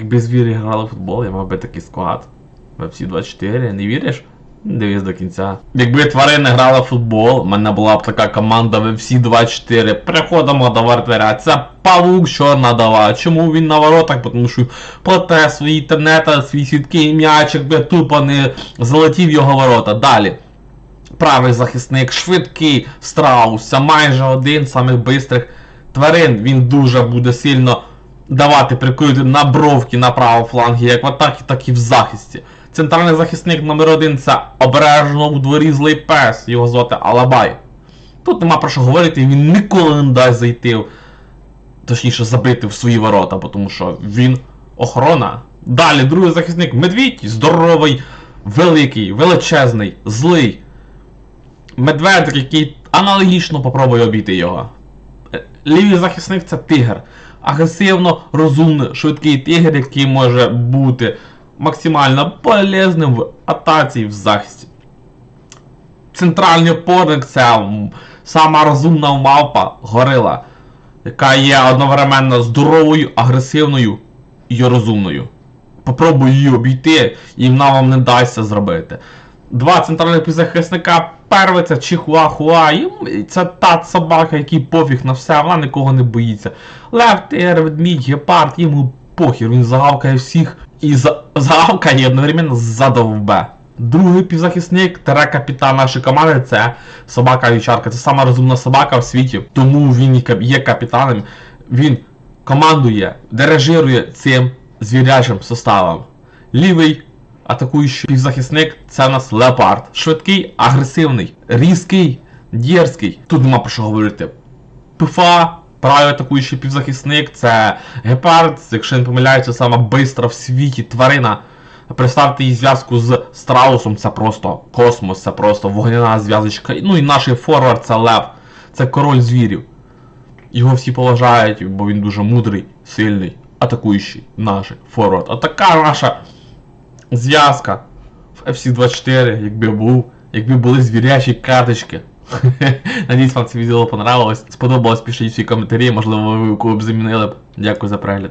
Якби звірі грали в футбол, я мав би такий склад. В всі 24, не віриш? Дивись до кінця. Якби тварини грали в футбол, в мене була б така команда в всі 24. Переходимо до вратаря. Це павук чорна дала. Чому він на воротах? Тому що плете свої інтернета, свій сіткий м'ячик би тупо не залетів його ворота. Далі. Правий захисник, швидкий страус, майже один з самих бистрих тварин. Він дуже буде сильно давати прикрити на бровки на правому флангі, як в атакі, так і в захисті. Центральний захисник номер один це обережно у дворі злий пес, його звати Алабай. Тут нема про що говорити, він ніколи не дасть зайти, точніше забити в свої ворота, тому що він охорона. Далі другий захисник Медвідь, здоровий, великий, величезний, злий. Медведик, який аналогічно попробує обійти його. Лівий захисник це тигр. Агресивно, розумний, швидкий тигр, який може бути максимально полезним в атаці і в захисті. Центральний опорник це сама розумна мавпа горила, яка є одновременно здоровою, агресивною і розумною. Попробуй її обійти, і вона вам не дасть зробити. Два центральних півзахисника. Перший це Чихуахуа. і Це та собака, який пофіг на все, вона нікого не боїться. Лев, тигр, ведмідь, гепард, йому похір, він загавкає всіх і за- загавкає одновременно задовбе. Другий півзахисник, тере капітан нашої команди, це собака вівчарка. Це сама розумна собака в світі. Тому він є капітаном. Він командує, дирижирує цим звірячим составом. Лівий атакуючий півзахисник це у нас леопард. Швидкий, агресивний, різкий, дерзкий. Тут нема про що говорити. ПФА, правий атакуючий півзахисник, це гепард, якщо не помиляюся, сама бистра в світі тварина. Представте її зв'язку з страусом, це просто космос, це просто вогняна зв'язочка. Ну і наш форвард це лев, це король звірів. Його всі поважають, бо він дуже мудрий, сильний, атакуючий наш форвард. А така наша зв'язка в FC24, якби був, якби були звірячі карточки. Надіюсь, вам це відео понравилось. Сподобалось, пишіть всі коментарі, можливо, ви б замінили б. Дякую за перегляд.